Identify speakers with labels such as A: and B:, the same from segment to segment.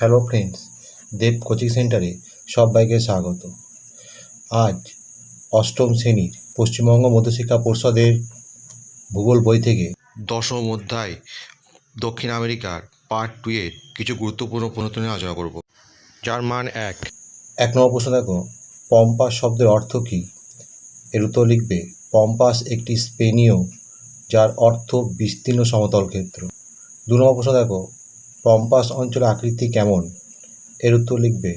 A: Hello friends, দেব coaching সেন্টারে সবাইকে স্বাগত। আজ অষ্টম শ্রেণির পশ্চিমবঙ্গ মধ্যশিক্ষা পর্ষদের ভূগোল বই থেকে
B: দশম অধ্যায় দক্ষিণ আমেরিকার পার্ট টু এর কিছু গুরুত্বপূর্ণ প্রশ্ন নিয়ে আলোচনা করব। যার মান এক।
A: এক নম্বর প্রশ্ন দেখো, পম্পাস শব্দের অর্থ কী? এর উত্তর লিখবে, পম্পাস একটি স্পেনীয় যার অর্থ বিস্তীর্ণ সমতল ক্ষেত্র। দু নম্বর প্রশ্ন দেখো পম্পাস অঞ্চলের আকৃতি কেমন? এর উত্তর লিখবে,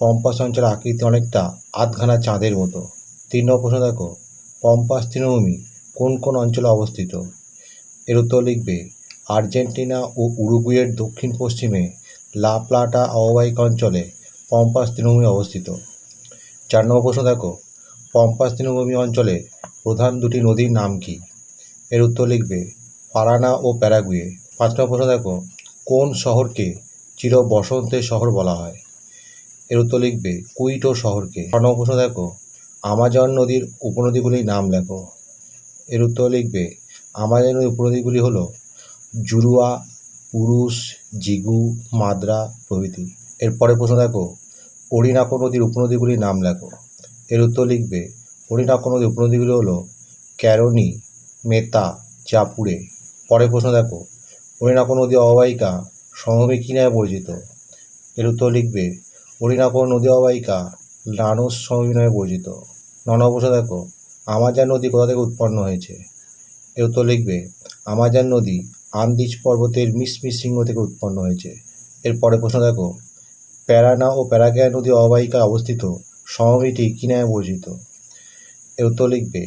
A: পম্পাস অঞ্চলের আকৃতি অনেকটা আধখানা চাঁদের মতো। তিন নম্বর প্রশ্ন দেখো, পম্পাস তৃণভূমি কোন কোন অঞ্চলে অবস্থিত? এর উত্তর লিখবে, আর্জেন্টিনা ও উরুগুয়ের দক্ষিণ পশ্চিমে লা প্লাটা অঞ্চলে পম্পাস তৃণভূমি অবস্থিত। চার নম্বর প্রশ্ন দেখো, পম্পাস তৃণভূমি অঞ্চলে প্রধান দুটি নদীর নাম কি? এর উত্তর লিখবে, পারানা ও প্যারাগুয়ে। পাঁচ নম্বর প্রশ্ন দেখো কোন শহরকে চির বসন্তের শহর বলা হয়? এর উত্তর লিখবে কুইটো শহরকে। প্রশ্ন দেখো আমাজন নদীর উপনদীগুলির নাম লেখো। এর উত্তর লিখবে, আমাজন নদীর উপনদীগুলি হলো জুরুয়া, পুরুষ, জিগু, মাদ্রা প্রভৃতি। এরপরে প্রশ্ন দেখো, অরিনাকো নদীর উপনদীগুলির নাম লেখো। এর উত্তর লিখবে, অরিনাকো নদীর উপনদীগুলি হলো ক্যারনি, মেতা চাপুরে পরের প্রশ্ন দেখো অরিনাকো নদী অববাহিকা সমভূমি কী নামে পরিচিত। এর উত্তর লিখবে অরিনাকো নদী অববাহিকা লানোস সমভূমি নামে পরিচিত। ন নম্বর প্রশ্ন দেখো, আমাজান নদী কোথা থেকে উৎপন্ন হয়েছে? এর উত্তর লিখবে, আমাজন নদী আন্দিজ পর্বতের মিসমিস শৃঙ্গ থেকে উৎপন্ন হয়েছে। এর পরের প্রশ্ন দেখো, প্যারানা ও প্যারাগ্যায় নদী অববাহিকায় অবস্থিত সমভূমিটি কী নামে পরিচিত? এর উত্তর লিখবে,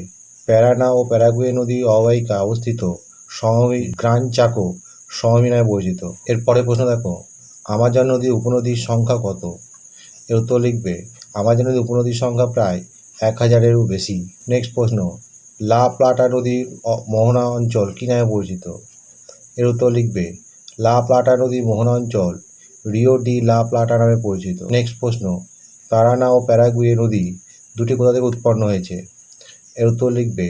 A: প্যারানা ও প্যারাগুয়ে নদী অববাহিকা অবস্থিত সমভূমি গ্রান চাকো সমভূমি নামে পরিচিত। এর পরের প্রশ্ন দেখো, আমাজন নদীর উপনদীর সংখ্যা কত? এর উত্তর লিখবে, আমাজন নদীর উপনদীর সংখ্যা প্রায় এক হাজারেরও বেশি। নেক্সট প্রশ্ন, লা প্লাটা নদীর মোহনা অঞ্চল কী নামে পরিচিত? এর উত্তর লিখবে, লা প্লাটা নদীর মোহনা অঞ্চল রিও ডি লা প্লাটা নামে পরিচিত। নেক্সট প্রশ্ন প্যারানা ও প্যারাগুয়ে নদী দুটি কোথা থেকে উৎপন্ন হয়েছে? এর উত্তর লিখবে,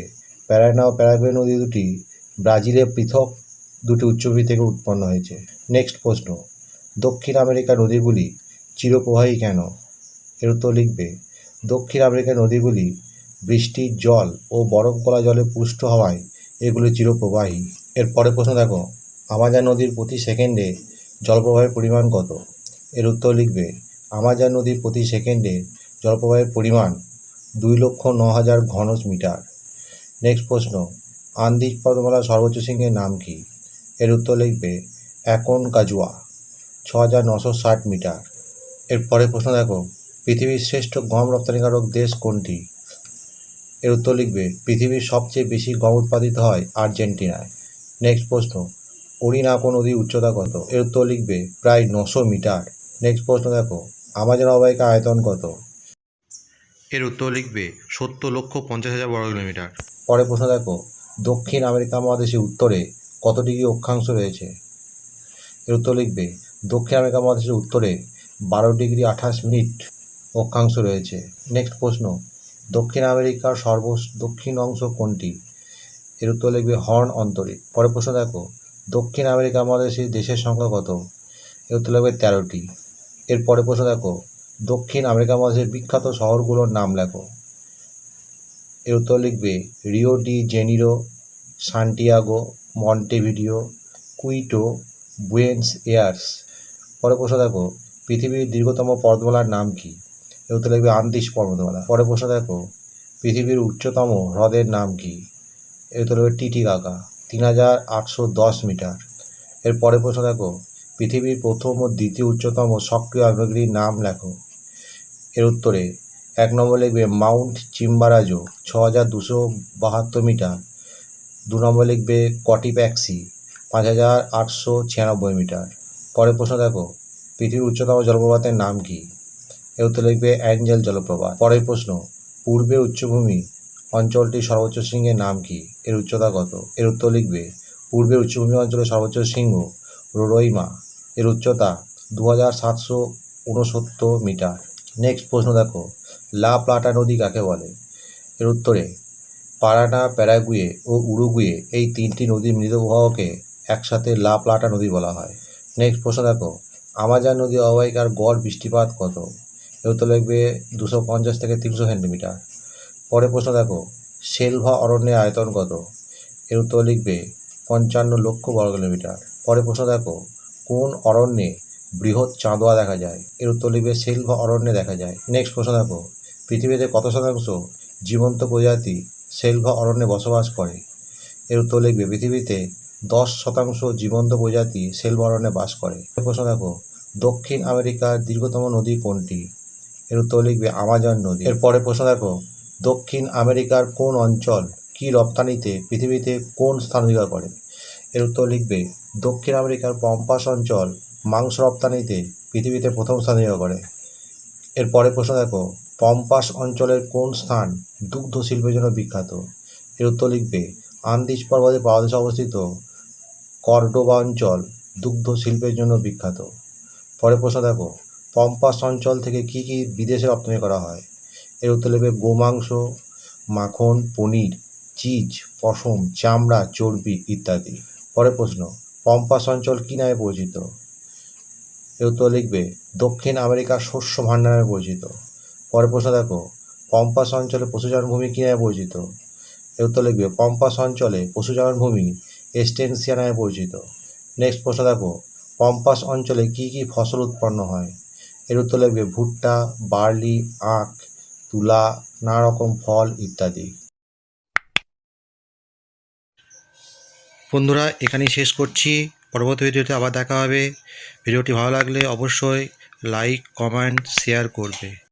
A: প্যারানা ও প্যারাগুয়ে নদী দুটি ব্রাজিলে পৃথক দুটি উচ্চভূমি থেকে উৎপন্ন হয়েছে। নেক্সট প্রশ্ন, দক্ষিণ আমেরিকার নদীগুলি চিরপ্রবাহী কেন? এর উত্তর লিখবে, দক্ষিণ আমেরিকার নদীগুলি বৃষ্টির জল ও বরফ গলা জলে পুষ্ট হওয়ায় এগুলি চিরপ্রবাহী। এর পরের প্রশ্ন দেখো, আমাজন নদীর প্রতি সেকেন্ডে জলপ্রবাহের পরিমাণ কত? এর উত্তর লিখবে, আমাজন নদীর প্রতি সেকেন্ডে জলপ্রবাহের পরিমাণ দুই লক্ষ ন হাজার ঘন মিটার। নেক্সট প্রশ্ন, আন্দিজ পর্বতমালার সর্বোচ্চ শৃঙ্গের নাম কি? এর উত্তর লিখবে অ্যাকন কাজুয়া ছ হাজার নশো ষাট মিটার। এর পরের প্রশ্ন দেখো পৃথিবীর শ্রেষ্ঠ গম রপ্তানিকারক দেশ কোনটি? এর উত্তর লিখবে পৃথিবীর সবচেয়ে বেশি গম উৎপাদিত হয় আর্জেন্টিনায়। নেক্সট প্রশ্ন অরিনাকো নদীর উচ্চতা কত? এর উত্তর লিখবে প্রায় নশো মিটার। নেক্সট প্রশ্ন দেখো আমাজন অববাহিকা আয়তন কত?
B: এর উত্তর লিখবে সত্তর লক্ষ পঞ্চাশ হাজার বর্গ কিলোমিটার।
A: পরের প্রশ্ন দেখো দক্ষিণ আমেরিকা মহাদেশের উত্তরে কত ডিগ্রি অক্ষাংশ রয়েছে? এর উত্তর লিখবে, দক্ষিণ আমেরিকা মহাদেশের উত্তরে বারো ডিগ্রি আঠাশ মিনিট অক্ষাংশ রয়েছে। নেক্সট প্রশ্ন, দক্ষিণ আমেরিকার সর্ব দক্ষিণ অংশ কোনটি? এর উত্তর লিখবে, হর্ন অন্তরীপ পরের প্রশ্ন দেখো, দক্ষিণ আমেরিকা মহাদেশের দেশের সংখ্যা কত? এর উত্তর লিখবে, তেরোটি। এর পরের প্রশ্ন দেখো, দক্ষিণ আমেরিকা মহাদেশের বিখ্যাত শহরগুলোর নাম লেখো। এর উত্তর লিখবে, Rio de Janeiro, Santiago Montevideo Quito, Buenos Aires. পরে প্রশ্ন দেখো, পৃথিবীর দীর্ঘতম পর্বতমালার নাম কি? এর উত্তর লিখবে আন্দিস পর্বতমালা। পরে প্রশ্ন দেখো, পৃথিবীর উচ্চতম হ্রদের নাম কি? এর উত্তর লিখবে টিটিকাকা তিন হাজার আটশো দশ মিটার। এর পরে প্রশ্ন দেখো, পৃথিবীর প্রথম ও দ্বিতীয় উচ্চতম সক্রিয় আগ্নেয়গিরির নাম লেখো। এর উত্তরে এক নম্বর লিখবে মাউন্ট চিম্বারাজো, ছ হাজার দুশো বাহাত্তর মিটার। দু নম্বর লিখবে কটিপ্যাক্সি পাঁচ হাজার আটশো ছিয়ানব্বই মিটার। পরের প্রশ্ন দেখো, পৃথিবীর উচ্চতম জলপ্রপাতের নাম কি? এর উত্তর লিখবে অ্যাঞ্জেল জলপ্রপাত। পরের প্রশ্ন, পূর্বের উচ্চভূমি অঞ্চলটির সর্বোচ্চ শৃঙ্গের নাম কি? এর উচ্চতা কত? এর উত্তর লিখবে, পূর্বের উচ্চভূমি অঞ্চলের সর্বোচ্চ শৃঙ্গ রোরইমা। এর উচ্চতা দু হাজার সাতশো উনসত্তর মিটার। নেক্সট প্রশ্ন দেখো, লা প্লাটা নদী কাকে বলে? এর উত্তরে পারানা, প্যারাগুয়ে ও উরুগুয়ে এই তিনটি নদীর মৃত প্রবাহকে একসাথে লা প্লাটা নদী বলা হয়। নেক্সট প্রশ্ন দেখো, আমাজন নদী অববাহিকার গড় বৃষ্টিপাত কত? এর উত্তর লিখবে দুশো পঞ্চাশ থেকে তিনশো সেন্টিমিটার। পরে প্রশ্ন দেখো, সেলভা অরণ্যের আয়তন কত? এর উত্তর লিখবে পঞ্চান্ন লক্ষ বর্গ কিলোমিটার। পরে প্রশ্ন দেখো, কোন অরণ্যে বৃহৎ চাঁদোয়া দেখা যায়? এর উত্তর লিখবে সেলভা অরণ্যে দেখা যায়। নেক্সট প্রশ্ন দেখো, পৃথিবীতে কত শতাংশ জীবন্ত প্রজাতি সেলভা অরণ্যে বসবাস করে। এর উত্তর লিখবে পৃথিবীতে দশ শতাংশ জীবন্ত প্রজাতি সেলভা অরণ্যে বাস করে। প্রশ্ন দেখো, দক্ষিণ আমেরিকার দীর্ঘতম নদী কোনটি? এর উত্তর লিখবে আমাজন নদী। এরপরে প্রশ্ন দেখো, দক্ষিণ আমেরিকার কোন অঞ্চল কি রপ্তানিতে পৃথিবীতে কোন স্থান অধিকার করে? এর উত্তর লিখবে দক্ষিণ আমেরিকার পম্পাস অঞ্চল মাংস রপ্তানিতে পৃথিবীতে প্রথম স্থান অধিকার করে। এরপরে প্রশ্ন দেখো পম্পাস অঞ্চলের কোন স্থান দুগ্ধ শিল্পের জন্য বিখ্যাত? এর উত্তর লিখবে, আন্দিজ পর্বতের পাদদেশে অবস্থিত কর্ডোবা অঞ্চল দুগ্ধ শিল্পের জন্য বিখ্যাত। পরে প্রশ্ন দেখো, পম্পাস অঞ্চল থেকে কি কি বিদেশে রপ্তানি করা হয়? এর উত্তর লিখবে, গোমাংস, মাখন, পনির, চিজ, পশম, চামড়া, চর্বি ইত্যাদি। পরে প্রশ্ন, পম্পাস অঞ্চল কী নামে পরিচিত? এর উত্তর লিখবে, দক্ষিণ আমেরিকার শস্য ভাণ্ডার নামে পরিচিত। পরে প্রশ্ন দেখো, পম্পাস অঞ্চলে পশুচারণ ভূমি কী নামে পরিচিত? এর উত্তর লিখবে, পম্পাস অঞ্চলে পশুচারণ ভূমি এস্টেনসিয়া নামে পরিচিত। নেক্সট প্রশ্ন দেখো, পম্পাস অঞ্চলে কী কী ফসল উৎপন্ন হয়? এর উত্তর লিখবে, ভুট্টা, বার্লি, আখ, তুলা নানা রকম ফল ইত্যাদি।
B: বন্ধুরা, এখানেই শেষ করছি। পরবর্তী ভিডিওতে আবার দেখা হবে। ভিডিওটি ভালো লাগলে অবশ্যই লাইক কমেন্ট শেয়ার করবে।